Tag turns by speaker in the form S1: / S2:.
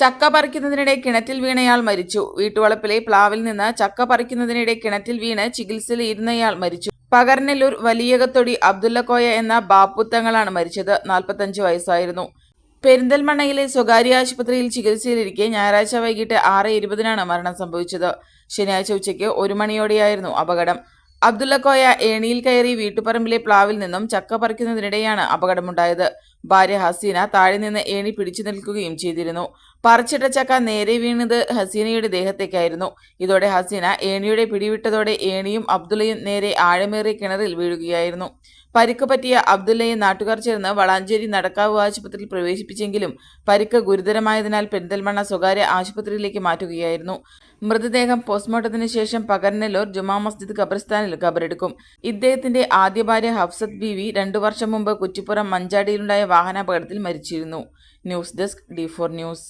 S1: ചക്ക പറിക്കുന്നതിനിടെ കിണറ്റിൽ വീണയാൾ മരിച്ചു. വീട്ടുവളപ്പിലെ പ്ലാവിൽ നിന്ന് ചക്ക പറിക്കുന്നതിനിടെ കിണറ്റിൽ വീണ് ചികിത്സയിലിരുന്നയാൾ മരിച്ചു. പകർനെല്ലൂർ വലിയകത്തൊടി അബ്ദുല്ലക്കോയ എന്ന ബാപ്പുത്തങ്ങളാണ് മരിച്ചത്. നാൽപ്പത്തഞ്ച് വയസ്സായിരുന്നു. പെരിന്തൽമണ്ണയിലെ സ്വകാര്യ ആശുപത്രിയിൽ ചികിത്സയിലിരിക്കെ ഞായറാഴ്ച വൈകിട്ട് ആറ് ഇരുപതിനാണ് മരണം സംഭവിച്ചത്. ശനിയാഴ്ച ഉച്ചയ്ക്ക് ഒരു മണിയോടെയായിരുന്നു അപകടം. അബ്ദുള്ളക്കോയ ഏണിയിൽ കയറി വീട്ടുപറമ്പിലെ പ്ലാവിൽ നിന്നും ചക്ക പറിക്കുന്നതിനിടെയാണ് അപകടമുണ്ടായത്. ഭാര്യ ഹസീന താഴെ നിന്ന് ഏണി പിടിച്ചു നിൽക്കുകയും ചെയ്തിരുന്നു. പറിച്ചിട്ട ചക്ക നേരെ വീണത് ഹസീനയുടെ ദേഹത്തേക്കായിരുന്നു. ഇതോടെ ഹസീന ഏണിയുടെ പിടിവിട്ടതോടെ ഏണിയും അബ്ദുള്ളയും നേരെ ആഴമേറിയ കിണറിൽ വീഴുകയായിരുന്നു. പരിക്ക് പറ്റിയ അബ്ദുള്ളയെ നാട്ടുകാർ ചേർന്ന് വളാഞ്ചേരി നടക്കാവ് ആശുപത്രിയിൽ പ്രവേശിപ്പിച്ചെങ്കിലും പരിക്ക് ഗുരുതരമായതിനാൽ പെരിന്തൽമണ്ണ സ്വകാര്യ ആശുപത്രിയിലേക്ക് മാറ്റുകയായിരുന്നു. മൃതദേഹം പോസ്റ്റ്മോർട്ടത്തിന് ശേഷം പകർനെല്ലൂർ ജുമാ മസ്ജിദ് ഖബർസ്ഥാനിൽ ഖബറെടുക്കും. ഇദ്ദേഹത്തിന്റെ ആദ്യ ഭാര്യ ഹഫ്സത്ത് ബീവി രണ്ടു വർഷം മുമ്പ് കുറ്റിപ്പുറം മഞ്ചാടിയിലുണ്ടായ വാഹനാപകടത്തിൽ മരിച്ചിരുന്നു. News desk D four news.